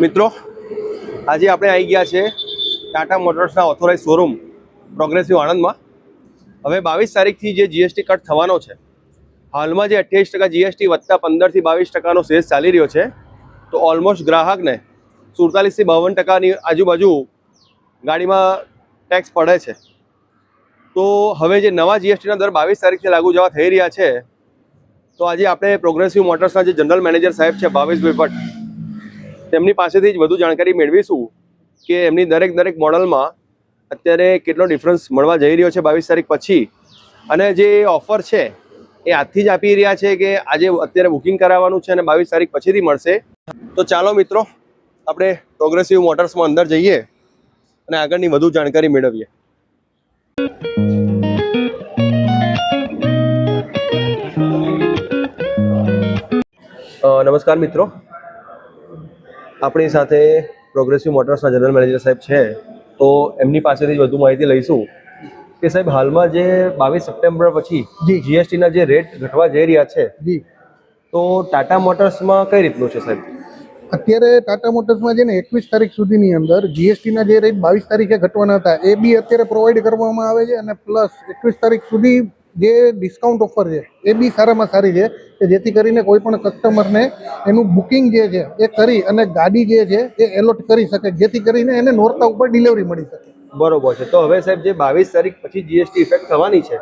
મિત્રો, આજે આપણે આવી ગયા છે ટાટા મોટર્સના ઓથોરાઇઝ શોરૂમ પ્રોગ્રેસિવ આણંદમાં. હવે બાવીસ તારીખથી જે જીએસટી કટ થવાનો છે, હાલમાં જે અઠ્યાવીસ ટકા જીએસટી વત્તા પંદરથી બાવીસ ટકાનો સેસ ચાલી રહ્યો છે, તો ઓલમોસ્ટ ગ્રાહકને સુડતાલીસથી બાવન ટકાની આજુબાજુ ગાડીમાં ટેક્સ પડે છે. તો હવે જે નવા જીએસટીના દર બાવીસ તારીખથી લાગુ જવા થઈ રહ્યા છે, તો આજે આપણે પ્રોગ્રેસિવ મોટર્સના જે જનરલ મેનેજર સાહેબ છે, ભાવેશભાઈ ભટ્ટ તેમની પાસેથી જ વધુ જાણકારી મેળવીશું કે એમની દરેક દરેક મોડલમાં અત્યારે કેટલો ડિફરન્સ મળવા જઈ રહ્યો છે બાવીસ તારીખ પછી. અને જે ઓફર છે, એ આજથી જ આપી રહ્યા છે કે આજે અત્યારે બુકિંગ કરાવવાનું છે અને બાવીસ તારીખ પછીથી મળશે. તો ચાલો મિત્રો, આપણે પ્રોગ્રેસિવ મોટર્સમાં અંદર જઈએ અને આગળની વધુ જાણકારી મેળવીએ. નમસ્કાર મિત્રો. આપણી સાથે પ્રોગ્રેસિવ મોટર્સના જનરલ મેનેજર સાહેબ છે. તો એમની પાસેથી જ વધુ માહિતી લઈશું કે સાહેબ હાલમાં જે બાવીસ સપ્ટેમ્બર પછી. જીએસટીના જે રેટ ઘટવા જઈ રહ્યા છે જી. તો ટાટા મોટર્સમાં કઈ રીતનું છે સાહેબ? અત્યારે ટાટા મોટર્સમાં છે ને એકવીસ તારીખ સુધીની અંદર જીએસટીના જે રેટ બાવીસ તારીખે ઘટવાના હતા એ બી અત્યારે પ્રોવાઈડ કરવામાં આવે છે અને પ્લસ એકવીસ તારીખ સુધી જે ડિસ્કાઉન્ટ ઓફર છે એ બી સારામાં સારી છે કે જેથી કરીને કોઈ પણ કસ્ટમરને એનું બુકિંગ જે છે એ કરી અને ગાડી જે છે એ એલોટ કરી શકે જેથી કરીને એને નોરતા ઉપર ડિલિવરી મળી શકે. બરોબર છે. તો હવે સાહેબ જે બાવીસ તારીખ પછી જીએસટી ઇફેક્ટ થવાની છે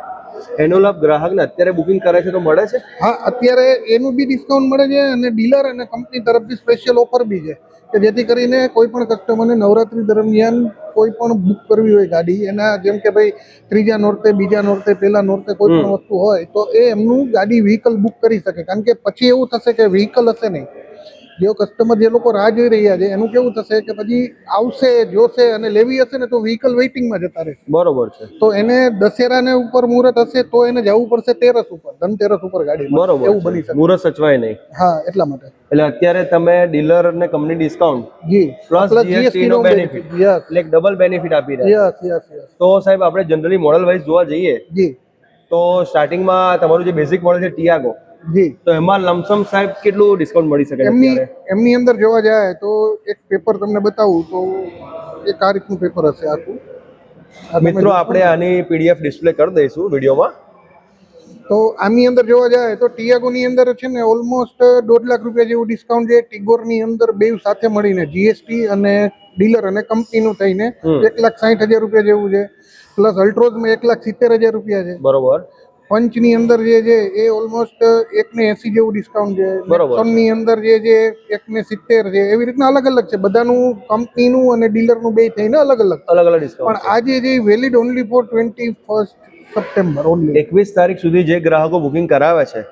એનો લાભ ગ્રાહકને અત્યારે બુકિંગ કરે છે તો મળે છે? હા અત્યારે એનું બી ડિસ્કાઉન્ટ મળે છે અને ડીલર અને કંપની તરફથી સ્પેશિયલ ઓફર બી છે. કે જેથી કરીને કોઈ પણ કસ્ટમરને નવરાત્રી દરમિયાન કોઈ પણ બુક કરવી હોય ગાડી એના જેમ કે ભાઈ ત્રીજા નોરતે બીજા નોરતે પહેલા નોરતે કોઈ પણ વસ્તુ હોય તો એ એમનું ગાડી વ્હીકલ બુક કરી શકે. કારણ કે પછી એવું થશે કે વ્હીકલ હશે નહીં. જેઓ કસ્ટમર જે લોકો રાહ જોઈ રહ્યા છે એનું કેવું થશે કે પછી આવશે જોશે અને લેવી હશે ને તો વ્હીકલ વેઇટિંગમાં જતા રહેશે. બરોબર છે. તો એને દશેરાને ઉપર મુહૂર્ત હશે તો એને જવું પડશે તેરસ ઉપર ધનતેરસ ઉપર ગાડી બરોબર એવું બની શકે. મુહૂર્ત સચવાય નહીં. હા એટલા માટે. એટલે અત્યારે તમે ડીલર અને કંપની ડિસ્કાઉન્ટ જી. પ્લસ GST નો બેનિફિટ benefit. એટલે ડબલ બેનિફિટ આપી રહ્યા યસ યસ યસ તો સાહેબ આપણે જનરલી મોડલ વાઇઝ જોવા જઈએ જી. તો સ્ટાર્ટિંગમાં તમારું જે બેઝિક મોડલ છે ટિયાગો જી. તો એમાં લમસમ સાહેબ કેટલું ડિસ્કાઉન્ટ મળી શકે એમની એમની અંદર જોવા જાય તો એક પેપર તમને બતાવું તો એક આ રીતનું પેપર હશે આખું. મિત્રો આપણે આની પીડીએફ ડિસ્પ્લે કરી દઈશું વિડીયોમાં. તો આની અંદર જોવા જાય તો ટિયાગોની અંદર છે ને ઓલમોસ્ટ દોઢ લાખ રૂપિયા જેવું ડિસ્કાઉન્ટ છે ટિગોરની અંદર બે સાથે મળીને જીએસટી અને ડીલર અને કંપનીનું થઈને એક લાખ સાઠ હજાર રૂપિયા જેવું છે. પ્લસ અલ્ટ્રોઝમાં એક લાખ સિત્તેર હજાર રૂપિયા છે. બરોબર. પંચની અંદર જે છે એ ઓલમોસ્ટ એકને એસી જેવું ડિસ્કાઉન્ટ છે. બરોબર. ની અંદર જે છે એકને સિત્તેર છે. એવી રીતના અલગ અલગ છે. બધાનું કંપનીનું અને ડીલરનું બે થઈને અલગ અલગ. અલગ અલગ પણ ડિસ્કાઉન્ટ આજે જે valid only for twenty first September only એકવીસ તારીખ સુધી જે ગ્રાહકો બુકિંગ કરાવે છે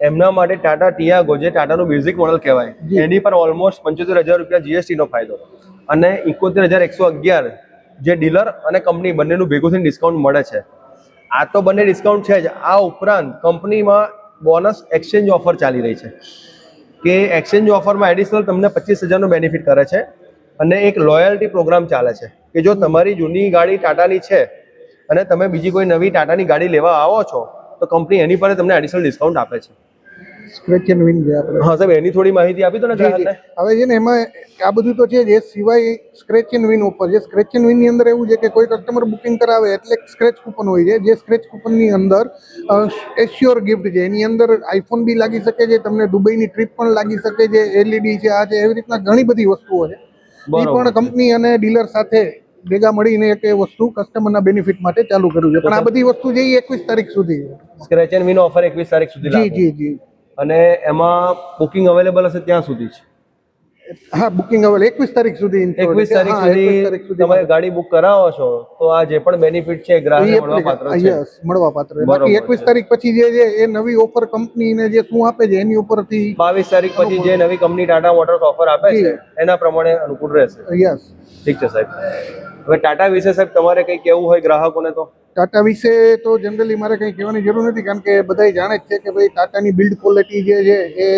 એમના માટે ટાટા ટિયાગો જે ટાટાનું બેઝિક મોડલ કહેવાય. એની પર ઓલમોસ્ટ પંચોતેર હજાર રૂપિયા જીએસટી નો ફાયદો. અને એકોતેર હજાર એકસો અગિયાર જે ડીલર અને કંપની બંનેનું ભેગું થઈને ડિસ્કાઉન્ટ મળે છે. આ તો બંને ડિસ્કાઉન્ટ છે જ. આ ઉપરાંત કંપનીમાં બોનસ એક્સચેન્જ ઓફર ચાલી રહી છે. કે એક્સચેન્જ ઓફરમાં એડિશનલ તમને પચીસ હજારનો બેનિફિટ કરે છે અને એક લોયલ્ટી પ્રોગ્રામ ચાલે છે. કે જો તમારી જૂની ગાડી ટાટાની છે અને તમે બીજી કોઈ નવી ટાટાની ગાડી લેવા આવો છો, તો કંપની એની પર તમને એડિશનલ ડિસ્કાઉન્ટ આપે છે. સ્ક્રેચ એન્ડ વિન જે આપણે. હા સાહેબ એની થોડી માહિતી આપી દો ને જી, જી. ગ્રાહકને. હવે છે ને એમાં આ બધું તો છે જ એ સિવાય સ્ક્રેચ એન્ડ વિન ઓફર છે સ્ક્રેચ એન્ડ વિનની અંદર એવું છે કે કોઈ કસ્ટમર બુકિંગ કરાવે એટલે સ્ક્રેચ કૂપન હોય છે. જે સ્ક્રેચ કૂપનની અંદર એશ્યોર ગિફ્ટ છે. એની અંદર આઈફોન બી લાગી શકે છે તમને દુબઈની ટ્રીપ પણ લાગી શકે છે એલઈડી છે આ છે એવી રીતના ઘણી બધી વસ્તુઓ છે. એ પણ કંપની અને ડીલર સાથે ભેગા મળીને એક એ વસ્તુ કસ્ટમરના બેનિફિટ માટે ચાલુ કર્યું છે. પણ આ બધી વસ્તુ એ એકવીસ તારીખ સુધી. સ્ક્રેચ એન્ડ વિન ઓફર એકવીસ તારીખ સુધી જી જી જી. અને એમાં બુકિંગ અવેલેબલ હશે ત્યાં સુધી જ. હા બુકિંગ અવેલેબલ એકવીસ તારીખ સુધી એકવીસ તારીખ સુધી તમે ગાડી બુક કરાવો છો તો આ જે પણ બેનિફિટ છે ગ્રાહક મળવા પાત્ર છે. યસ મળવા પાત્ર બાકી એકવીસ તારીખ પછી જે છે એ નવી ઓફર કંપનીને જે શું આપે છે એની ઉપરથી બાવીસ તારીખ પછી જે નવી કંપની ટાટા મોટર્સ ઓફર આપે છે એના પ્રમાણે અનુકૂળ રહેશે. યસ ઠીક છે સાહેબ. હવે ટાટા વિશે સાહેબ તમારે કંઈ કેવું હોય ગ્રાહકોને તો? ટાટા વિશે તો જનરલી મારે કંઈ કહેવાની જરૂર નથી, કારણ કે બધાય જાણે જ છે કે ભાઈ ટાટાની બિલ્ડ ક્વોલિટી જે છે એ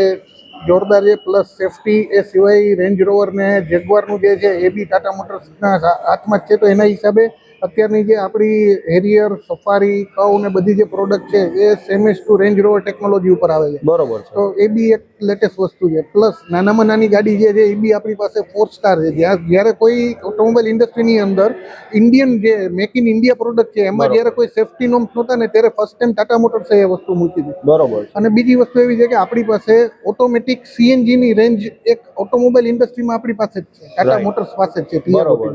જોરદાર છે પ્લસ સેફટી એ સિવાય રેન્જ રોવર ને જેગવારનું જે છે એ બી ટાટા મોટર્સના હાથમાં જ છે, તો એના હિસાબે અત્યારની જે આપણી હેરિયર સફારી કવ ને બધી જે પ્રોડક્ટ છે એ same as to Range Rover technology ઉપર આવે છે. બરોબર તો એ બી એક લેટેસ્ટ વસ્તુ છે. પ્લસ નાનામાં નાની ગાડી જે છે એ બી આપણી પાસે ફોર સ્ટાર છે. જ્યાં જ્યારે કોઈ ઓટોમોબાઈલ ઇન્ડસ્ટ્રીની અંદર ઇન્ડિયન જે મેક ઇન ઇન્ડિયા પ્રોડક્ટ છે એમાં જ્યારે કોઈ સેફ્ટી નોમ્સ નહોતા ને ત્યારે ફર્સ્ટ ટાઈમ ટાટા મોટર્સે એ વસ્તુ મૂકી હતી બરોબર અને બીજી વસ્તુ એવી છે કે આપણી પાસે ઓટોમેટિક સીએનજી ની રેન્જ એક ઓટોમોબાઈલ ઇન્ડસ્ટ્રીમાં આપણી પાસે જ છે. ટાટા મોટર્સ પાસે જ છે બરોબર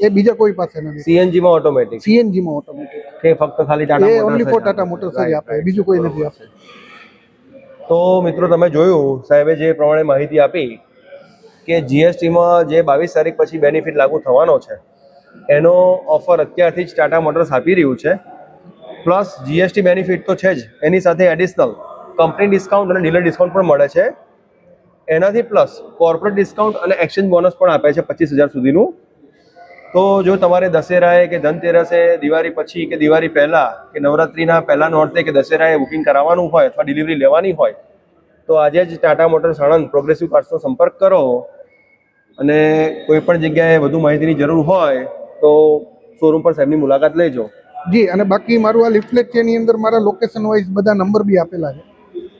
એ બીજા કોઈ પાસે નથી. સીએનજી માં ઓટોમેટિક સીએનજી માં ઓટોમેટિક કે ફક્ત ખાલી Tata Motors only for Tata Motors જ આપે બીજું કોઈ નથી આપે. તો મિત્રો તમે જોયું સાહેબે જે પ્રમાણે માહિતી આપી કે જીએસટીમાં જે બાવીસ તારીખ પછી બેનિફિટ લાગુ થવાનો છે એનો ઓફર અત્યારથી જ ટાટા મોટર્સ આપી રહ્યું છે. પ્લસ જીએસટી બેનિફિટ તો છે જ એની સાથે એડિશનલ કંપની ડિસ્કાઉન્ટ અને ડીલર ડિસ્કાઉન્ટ પણ મળે છે. એનાથી પ્લસ કોર્પોરેટ ડિસ્કાઉન્ટ અને એક્સચેન્જ બોનસ પણ આપે છે પચીસ હજાર સુધીનું. તો જો તમારે દશેરાએ કે ધનતેરસે દિવાળી પછી કે દિવાળી પહેલા કે નવરાત્રીના પહેલા નોર્તે કે દશેરાએ બુકિંગ કરાવવાનું હોય અથવા ડિલિવરી લેવાની હોય તો આજે જ ટાટા મોટર્સ આણંદ પ્રોગ્રેસિવ કાર્સનો સંપર્ક કરો. અને કોઈ પણ જગ્યાએ વધુ માહિતીની જરૂર હોય તો શોરૂમ પર સાહેબની મુલાકાત લેજો. જી અને બાકી મારું આ લિફલેટ છે એની અંદર મારા લોકેશન વાઇઝ બધા નંબર બી આપેલા છે.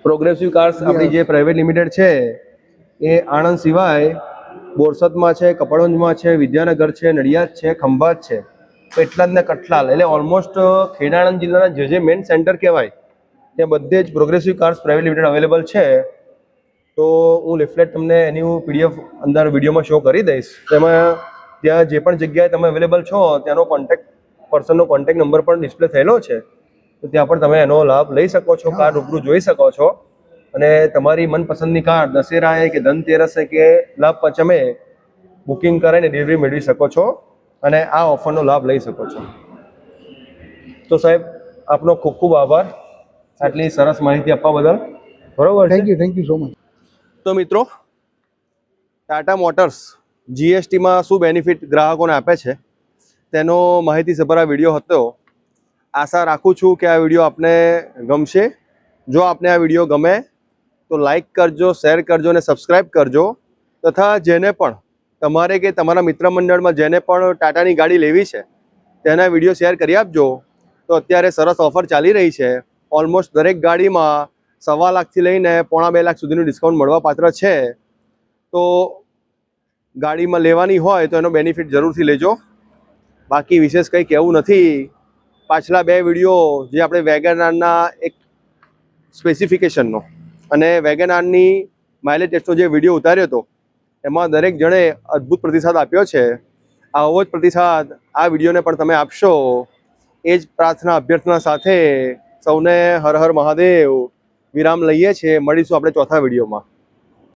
પ્રોગ્રેસિવ કાર્સ આપણી જે પ્રાઇવેટ લિમિટેડ છે એ આણંદ સિવાય બોરસદમાં છે, કપડવંજમાં છે, વિદ્યાનગર છે, નડિયાદ છે, ખંભાત છે પેટલાદ ને કઠલાલ એટલે ઓલમોસ્ટ ખેડાણંદ જિલ્લાના જે જે મેઇન સેન્ટર કહેવાય, ત્યાં બધે જ progressive cars private limited available છે. તો હું લિફલેટ તમને એની હું પીડીએફ અંદર વિડીયોમાં શો કરી દઈશ. તેમાં ત્યાં જે પણ જગ્યાએ તમે અવેલેબલ છો, ત્યાંનો કોન્ટેક્ટ પર્સનનો કોન્ટેક્ટ નંબર પણ ડિસ્પ્લે થયેલો છે. તો ત્યાં પણ તમે એનો લાભ લઈ શકો છો કાર રૂબરૂ જોઈ શકો છો. અને તમારી મનપસંદની કાર દશેરાએ કે ધનતેરસે કે લાભ પંચમે બુકિંગ કરીને ડિલિવરી મેળવી શકો છો અને આ ઓફરનો લાભ લઈ શકો છો. તો સાહેબ આપનો ખૂબ ખૂબ આભાર. આટલી સરસ માહિતી આપવા બદલ. બરોબર thank you thank you so much તો મિત્રો ટાટા મોટર્સ જીએસટીમાં શું બેનિફિટ ગ્રાહકોને આપે છે? તેનો માહિતીસભર આ વીડિયો હતો. આશા રાખું છું કે આ વીડિયો આપને ગમશે. જો આપને આ વીડિયો ગમે તો લાઈક કરજો શેર કરજો અને સબસ્ક્રાઈબ કરજો. તથા જેને પણ તમારે કે તમારા મિત્ર મંડળમાં જેને પણ ટાટાની ગાડી લેવી છે, તેના વીડિયો શેર કરી આપજો. તો અત્યારે સરસ ઓફર ચાલી રહી છે. ઓલમોસ્ટ દરેક ગાડીમાં સવા લાખથી લઈને પોણા બે લાખ સુધીનું ડિસ્કાઉન્ટ મળવા પાત્ર છે. તો ગાડીમાં લેવાની હોય તો એનો બેનિફિટ જરૂરથી લેજો. બાકી વિશેષ કંઈ કહેવું નથી. પાછલા બે વીડિયો જે આપણે વેગનારના એક સ્પેસિફિકેશનનો અને વેગનારની માઇલેજ ટેસ્ટનો જે વીડિયો ઉતાર્યો હતો, એમાં દરેક જણે અદ્ભુત પ્રતિસાદ આપ્યો છે. આવો જ પ્રતિસાદ આ વિડીયોને પણ તમે આપશો. એ જ પ્રાર્થના અભ્યર્થના સાથે સૌને હર હર મહાદેવ. વિરામ લઈએ છીએ. મળીશું આપણે ચોથા વિડીયોમાં.